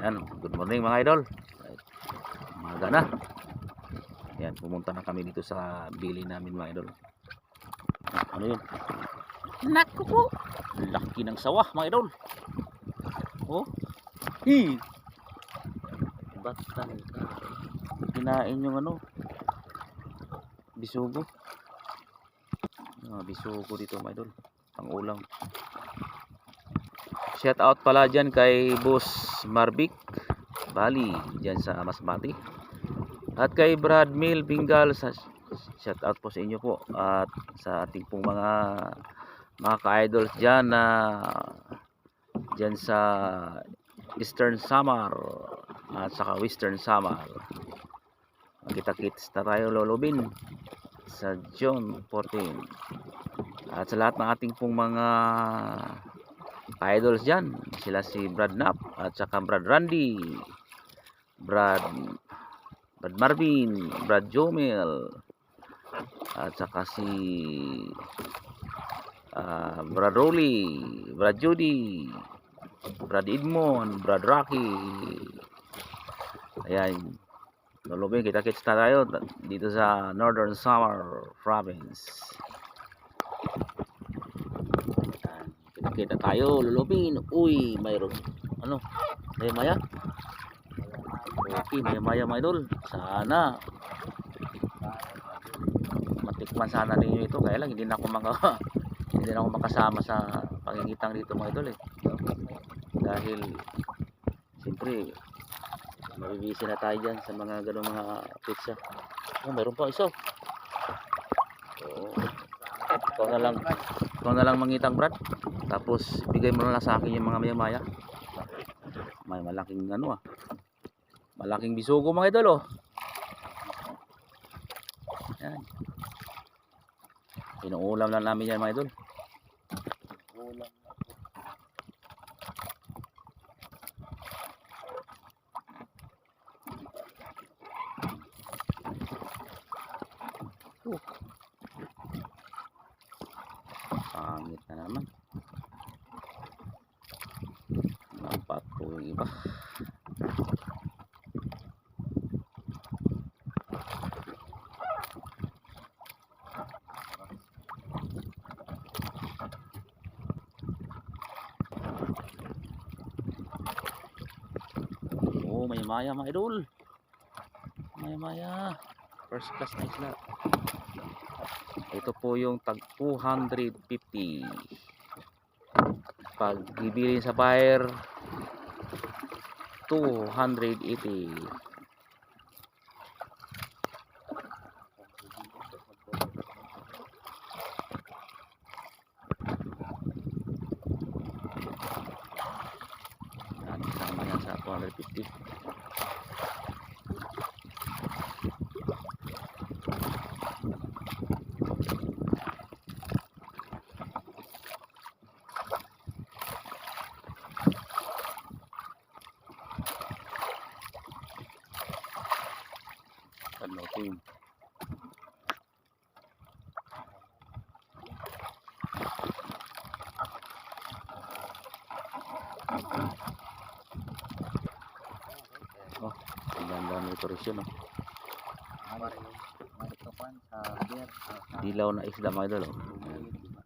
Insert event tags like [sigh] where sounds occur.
Ayan, good morning mga idol. Umaga na. Ayan, pumunta na kami dito sa bili namin mga idol. Ano yun? Naku po! Laki ng sawah mga idol. Oh. Hi! Batan ka. Kinain yung ano. Bisugo. Ah, bisugo dito mga idol. Pang ulam. Shout out pala dyan kay Boss Marvic Bali dyan sa Masbati. At kay Brad Mill Bingal shout out po sa inyo po at sa ating pong mga mga ka-idols dyan na dyan sa Eastern Samar at saka Western Samar. Kita-kits na tayo lolobin sa June 14. At sa lahat ng ating pong mga idols dyan. Sila si Brad Knapp at saka Brad Randy, Brad Brad Marvin, Brad Jomel, at saka si ah, Brad Rolly, Brad Judy, Brad Edmond, Brad Rocky. Ayan. Lulubin, kita-kits na tayo dito sa Northern Summer Province. Ayan. Kita tayo, lulubin. Uy, mayroon. Ano? Maya maya? Okay, maya maya mga idol. Sana. Matikman sana ninyo ito. Kaya lang, hindi na ako maka, [laughs] hindi na ako makasama sa pangingitang dito mga idol eh. Dahil, siyempre, mabibisi na tayo dyan sa mga ganong mga pizza. Oh, mayroon pa isa. Ikaw na lang, ikaw na lang mangitang brad. Tapos bigay mo na lang sa akin yung mga maya-maya. May malaking ano ah. Malaking bisugo mga idol oh. Yan. Inuulam lang namin yan mga idol. Oh. Pangit na naman. Nampak po yung iba. Oh, may maya mga idol. Maya maya. First class na isla. Ito po yung tag 250. Pag bibilin sa buyer 280. Yan, kasama yan sa 250. Panotin. Oh, ang ganda ng dekorasyon oh. Dilaw na isda mga idol oh. Ayan.